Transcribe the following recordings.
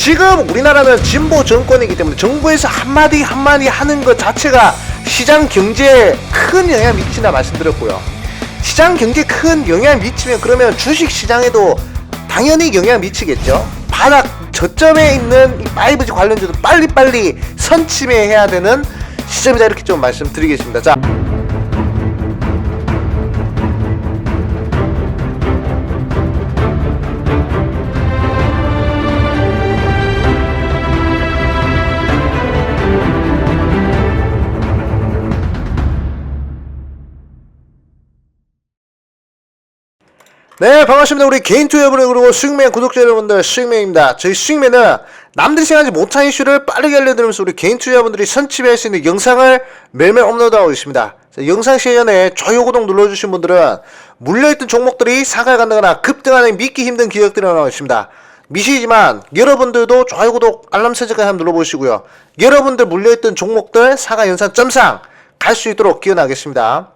지금 우리나라는 진보 정권이기 때문에 정부에서 한마디 한마디 하는 것 자체가 시장 경제에 큰 영향을 미친다 말씀드렸고요. 시장 경제에 큰 영향을 미치면 그러면 주식 시장에도 당연히 영향을 미치겠죠. 바닥 저점에 있는 이 5G 관련주도 빨리빨리 선침해야 되는 시점이다 이렇게 좀 말씀드리겠습니다. 자. 네 반갑습니다. 우리 개인 투 여러분 그리고 수익맨 구독자 여러분들 수익맨입니다. 저희 수익맨은 남들이 생각하지 못한 이슈를 빠르게 알려드리면서 우리 개인 투자분들이 선취할 수 있는 영상을 매일매일 업로드하고 있습니다. 자, 영상 시작 전에 좋아요 구독 눌러주신 분들은 물려있던 종목들이 상하에 간다거나 급등하는 믿기 힘든 기억들이 나오고 있습니다. 미시지만 여러분들도 좋아요 구독 알람 설정까지 한번 눌러보시고요. 여러분들 물려있던 종목들 사과 연산 점상 갈 수 있도록 기원하겠습니다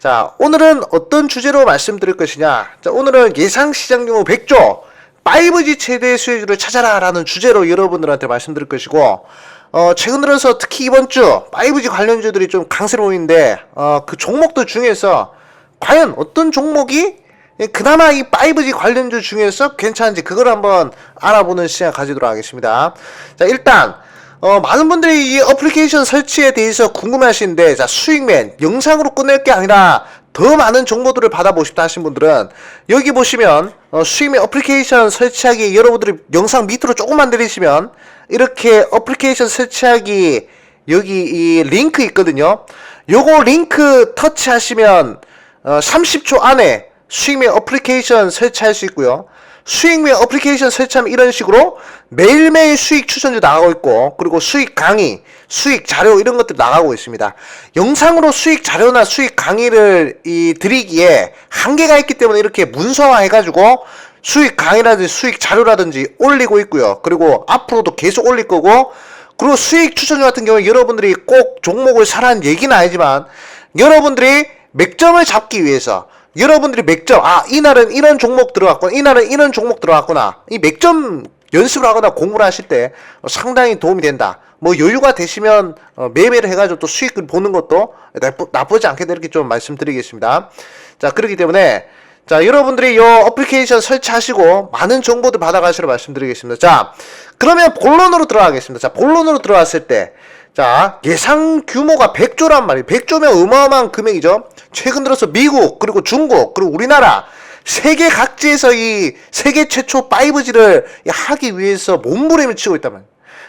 자, 오늘은 어떤 주제로 말씀드릴 것이냐. 자, 오늘은 예상 시장 규모 100조, 5G 최대 수혜주를 찾아라 라는 주제로 여러분들한테 말씀드릴 것이고, 어, 최근 들어서 특히 이번 주 5G 관련주들이 좀 강세로운데, 어, 그 종목들 중에서 과연 어떤 종목이 그나마 이 5G 관련주 중에서 괜찮은지 그걸 한번 알아보는 시간 가지도록 하겠습니다. 자, 일단, 어, 많은 분들이 이 어플리케이션 설치에 대해서 궁금해 하시는데, 자, 수익맨, 영상으로 끝낼 게 아니라 더 많은 정보들을 받아보고 싶다 하신 분들은, 여기 보시면, 어, 수익맨 어플리케이션 설치하기, 여러분들이 영상 밑으로 조금만 내리시면, 이렇게 어플리케이션 설치하기, 여기 이 링크 있거든요. 요거 링크 터치하시면, 어, 30초 안에 수익맨 어플리케이션 설치할 수 있고요. 수익 및 어플리케이션 설치하면 이런 식으로 매일매일 수익 추천주 나가고 있고 그리고 수익 강의, 수익 자료 이런 것들 나가고 있습니다. 영상으로 수익 자료나 수익 강의를 이 드리기에 한계가 있기 때문에 이렇게 문서화 해가지고 수익 강의라든지 수익 자료라든지 올리고 있고요. 그리고 앞으로도 계속 올릴 거고 그리고 수익 추천주 같은 경우에 여러분들이 꼭 종목을 사라는 얘기는 아니지만 여러분들이 맥점을 잡기 위해서 여러분들이 맥점, 아, 이날은 이런 종목 들어갔구나, 이날은 이런 종목 들어갔구나, 이 맥점 연습을 하거나 공부를 하실 때 상당히 도움이 된다. 뭐 여유가 되시면 어, 매매를 해가지고 또 수익을 보는 것도 나쁘, 나쁘지 않겠다 이렇게 좀 말씀드리겠습니다. 자, 그렇기 때문에 자, 여러분들이 이 어플리케이션 설치하시고 많은 정보들 받아가시라 말씀드리겠습니다. 자, 그러면 본론으로 들어가겠습니다. 자, 본론으로 들어갔을 때 자, 예상 규모가 100조란 말이에요. 100조면 어마어마한 금액이죠. 최근 들어서 미국, 그리고 중국, 그리고 우리나라, 세계 각지에서 이 세계 최초 5G를 하기 위해서 몸부림을 치고 말이에요.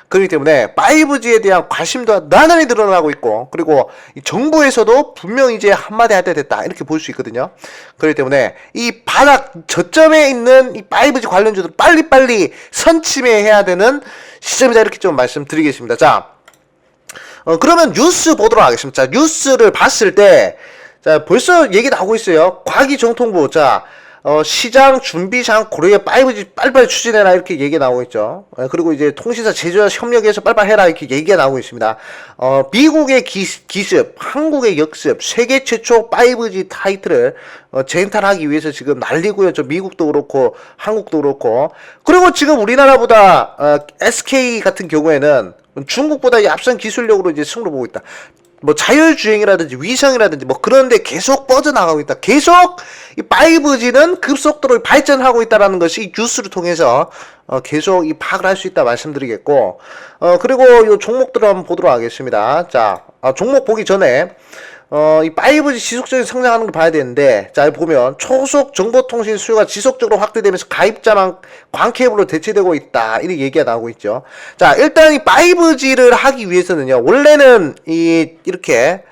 그렇기 때문에 5G에 대한 관심도 나날이 늘어나고 있고, 그리고 정부에서도 분명 이제 한마디 할 때 됐다. 이렇게 볼 수 있거든요. 그렇기 때문에 이 바닥 저점에 있는 이 5G 관련주들 빨리빨리 선침해야 되는 시점이다. 이렇게 좀 말씀드리겠습니다. 자, 어, 그러면 뉴스 보도록 하겠습니다. 자, 뉴스를 봤을 때, 자, 벌써 얘기 나오고 있어요. 과기정통부, 자, 어, 시장 준비상 고려해 5G 빨리빨리 추진해라 이렇게 얘기 나오고 있죠. 어, 그리고 이제 통신사 제조사 협력해서 빨리빨리 해라 이렇게 얘기가 나오고 있습니다. 어, 미국의 기, 기습, 한국의 역습, 세계 최초 5G 타이틀을 어, 쟁탈하기 위해서 지금 난리고요. 저 미국도 그렇고 한국도 그렇고 그리고 지금 우리나라보다 어, SK 같은 경우에는 중국보다 이 앞선 기술력으로 이제 승부를 보고 있다. 뭐 자율주행이라든지 위성이라든지 뭐 그런데 계속 뻗어나가고 있다. 계속 이 5G는 급속도로 발전하고 있다라는 것이 이 뉴스를 통해서 어 계속 이 파악을 할 수 있다 말씀드리겠고 어 그리고 요 종목들을 한번 보도록 하겠습니다. 자 아, 종목 보기 전에 어, 이 5G 지속적인 성장하는 걸 봐야 되는데, 자, 보면, 초속 정보통신 수요가 지속적으로 확대되면서 가입자만 광케이블로 대체되고 있다. 이렇게 얘기가 나오고 있죠. 자, 일단 이 5G를 하기 위해서는요, 원래는 이, 이렇게,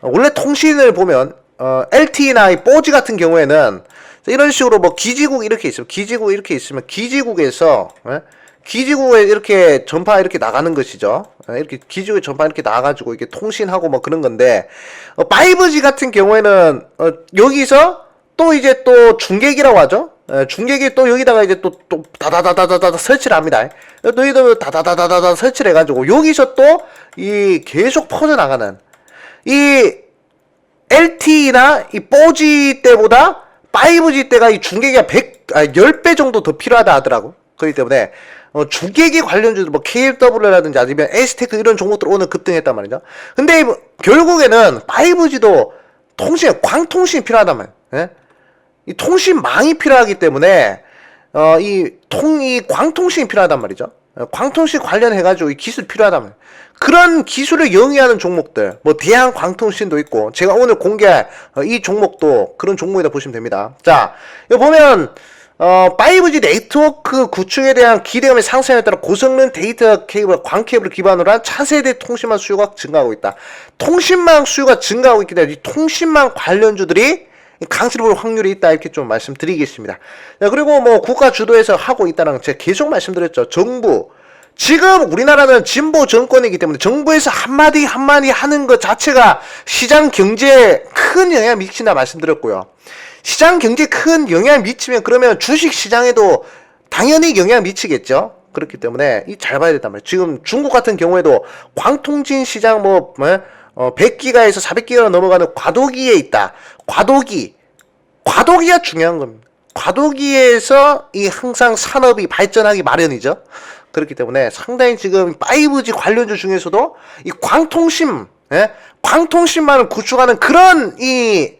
원래 통신을 보면, 어, LTE나 이 4G 같은 경우에는, 이런 식으로 뭐 기지국 이렇게 있으면, 기지국 이렇게 있으면, 기지국에서, 예? 기지국에 이렇게 전파 이렇게 나가는 것이죠. 어, 이렇게 기지국에 전파 이렇게 나가가지고 이게 통신하고 뭐 그런 건데, 어, 5G 같은 경우에는, 어, 여기서 또 이제 또 중계기라고 하죠. 에, 중계기 또 여기다가 이제 또, 또, 다다다다다다 설치를 합니다. 또 여기다 다다다다다다 설치를 해가지고, 여기서 또 이 계속 퍼져 나가는, 이 LTE나 이 4G 때보다 5G 때가 이 중계기가 100, 아, 10배 정도 더 필요하다 하더라고. 그렇기 때문에, 어, 주계기 관련주들 뭐 KFW라든지 아니면 에스테크 이런 종목들 오늘 급등했단 말이죠. 근데 뭐 결국에는 5G도 통신, 광통신이 필요하단 말이에요. 예? 이 통신망이 필요하기 때문에 어, 이 통, 이 광통신이 필요하단 말이죠. 어, 광통신 관련해가지고 이 기술 필요하단 말이에요. 그런 기술을 영위하는 종목들, 뭐 대한 광통신도 있고, 제가 오늘 공개할 어, 이 종목도 그런 종목이다 보시면 됩니다. 자, 여기 보면 어, 5G 네트워크 구축에 대한 기대감의 상승에 따라 고성능 데이터 케이블, 광 케이블을 기반으로 한 차세대 통신망 수요가 증가하고 있다. 통신망 수요가 증가하고 있기 때문에 이 통신망 관련주들이 강세를 볼 확률이 있다 이렇게 좀 말씀드리겠습니다. 자, 그리고 뭐 국가 주도에서 하고 있다는 제가 계속 말씀드렸죠. 정부 지금 우리나라는 진보 정권이기 때문에 정부에서 한마디 한마디 하는 것 자체가 시장 경제에 큰 영향을 미친다 말씀드렸고요. 시장 경제에 큰 영향을 미치면 그러면 주식 시장에도 당연히 영향을 미치겠죠. 그렇기 때문에 이 잘 봐야 된단 말이에요. 지금 중국 같은 경우에도 광통진 시장 뭐, 뭐 어, 100기가에서 400기가 넘어가는 과도기에 있다. 과도기. 과도기가 중요한 겁니다. 과도기에서 이 항상 산업이 발전하기 마련이죠. 그렇기 때문에 상당히 지금 5G 관련주 중에서도 이 광통신, 예? 광통신만을 구축하는 그런 이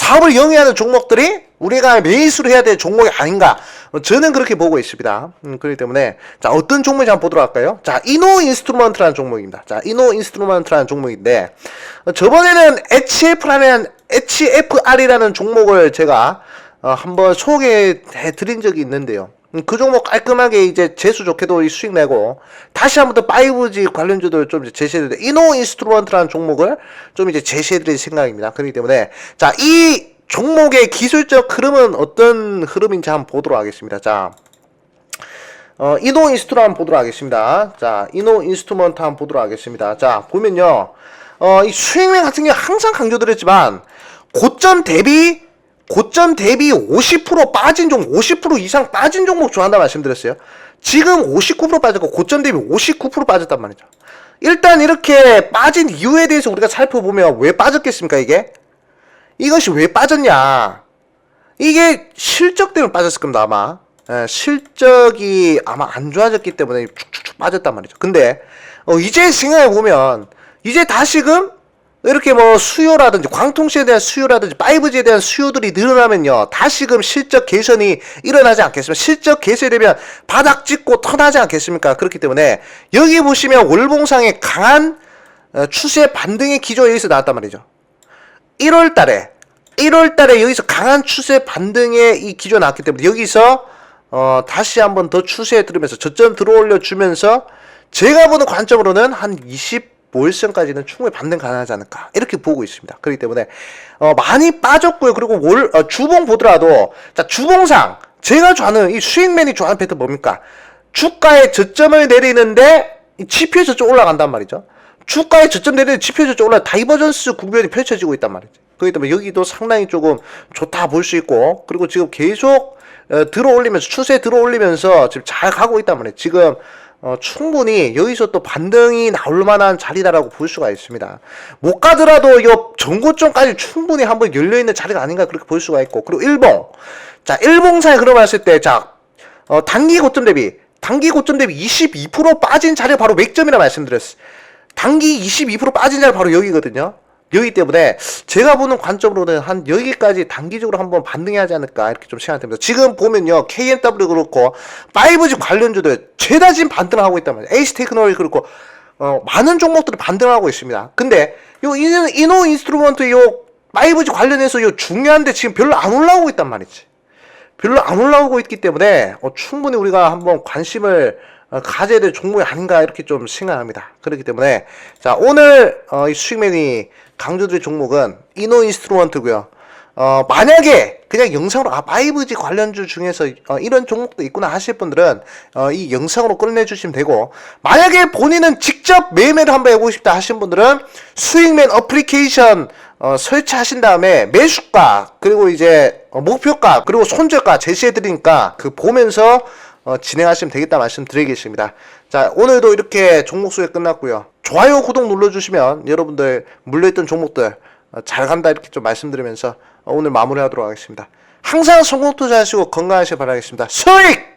사업을 영위하는 종목들이 우리가 매수를 해야 될 종목이 아닌가. 어, 저는 그렇게 보고 있습니다. 음, 그렇기 때문에 자 어떤 종목인지 한번 보도록 할까요? 자 이노 인스트루먼트라는 종목입니다. 자 이노 인스트루먼트라는 종목인데 어, 저번에는 HF라는 HFR이라는 종목을 제가 어, 한번 소개해 드린 적이 있는데요. 음, 그 종목 깔끔하게 이제 재수 좋게도 이 수익 내고 다시 한번 더 5G 관련주들 좀 제시해드릴 이노 인스트루먼트라는 종목을 좀 이제 제시해드릴 생각입니다. 그렇기 때문에 자 이 종목의 기술적 흐름은 어떤 흐름인지 한번 보도록 하겠습니다. 자 어, 이노 인스트루 한번 보도록 하겠습니다. 자 이노 인스트루먼트 한번 보도록 하겠습니다. 자 보면요 어, 이 수익률 같은 경우 항상 강조드렸지만 고점 대비 고점 대비 50% 빠진 종목, 50% 이상 빠진 종목 좋아한다 말씀드렸어요. 지금 59% 빠졌고 고점 대비 59% 빠졌단 말이죠. 일단 이렇게 빠진 이유에 대해서 우리가 살펴보면 왜 빠졌겠습니까, 이게? 이것이 왜 빠졌냐? 이게 실적 때문에 빠졌을 겁니다, 아마. 예, 실적이 아마 안 좋아졌기 때문에 축축축 빠졌단 말이죠. 근데, 어, 이제 생각해보면, 이제 다시금 이렇게 뭐 수요라든지 광통시에 대한 수요라든지 5G에 대한 수요들이 늘어나면요 다시금 실적 개선이 일어나지 않겠습니까? 실적 개선이 되면 바닥 찍고 터나지 않겠습니까? 그렇기 때문에 여기 보시면 월봉상의 강한 어, 추세 반등의 기조 여기서 나왔단 말이죠. 1월 달에 1월 달에 여기서 강한 추세 반등의 이 기조 나왔기 때문에 여기서 어, 다시 한번 더 추세에 들으면서 저점 들어올려 주면서 제가 보는 관점으로는 한 20, 월성까지는 충분히 반등 가능하지 않을까 이렇게 보고 있습니다. 그렇기 때문에 어, 많이 빠졌고요. 그리고 월 어, 주봉 보더라도 자 주봉상 제가 좋아하는 이 수익맨이 좋아하는 패턴 뭡니까? 주가의 저점을 내리는데 이 지표 저쪽 올라간단 말이죠. 주가의 저점 내리는 지표 저쪽 올라 다이버전스 국면이 펼쳐지고 있단 말이죠. 그렇기 때문에 여기도 상당히 조금 좋다 볼 수 있고 그리고 지금 계속 어, 들어올리면서 추세 들어올리면서 지금 잘 가고 있단 말이에요. 지금 어, 충분히 여기서 또 반등이 나올 만한 자리다라고 볼 수가 있습니다. 못 가더라도 요 전고점까지 충분히 한번 열려있는 자리가 아닌가 그렇게 볼 수가 있고 그리고 일봉 자 일봉사에 그러봤을 때 자 어, 단기 고점 대비 단기 고점 대비 22% 빠진 자리 바로 맥점이라 말씀드렸어요. 단기 22% 빠진 자리 바로 여기거든요. 여기 때문에 제가 보는 관점으로는 한 여기까지 단기적으로 한번 반등해야 하지 않을까 이렇게 좀 생각됩니다. 지금 보면요 KNW 그렇고 5G 관련주들 죄다 지금 반등을 하고 있단 말이에요. H 테크놀로지 그렇고 어, 많은 종목들이 반등을 하고 있습니다. 근데 요 이노 인스트루먼트 요 5G 관련해서 요 중요한데 지금 별로 안 올라오고 있단 말이지. 별로 안 올라오고 있기 때문에 어, 충분히 우리가 한번 관심을 어, 가져야 될 종목이 아닌가 이렇게 좀 생각합니다. 그렇기 때문에 자 오늘 어, 이 수익맨이 강조드릴 종목은 이노 인스트루먼트고요. 어, 만약에 그냥 영상으로 아 5G 관련주 중에서 어, 이런 종목도 있구나 하실 분들은 어, 이 영상으로 끝내주시면 되고 만약에 본인은 직접 매매를 한번 해보고 싶다 하신 분들은 수익맨 어플리케이션 어, 설치하신 다음에 매수가 그리고 이제 어, 목표가 그리고 손절가 제시해 드리니까 그 보면서 어, 진행하시면 되겠다 말씀드리겠습니다. 자 오늘도 이렇게 종목 수회 끝났고요. 좋아요 구독 눌러주시면 여러분들 물려있던 종목들 어, 잘 간다 이렇게 좀 말씀드리면서 어, 오늘 마무리하도록 하겠습니다. 항상 성공 투자하시고 건강하시길 바라겠습니다. 수익!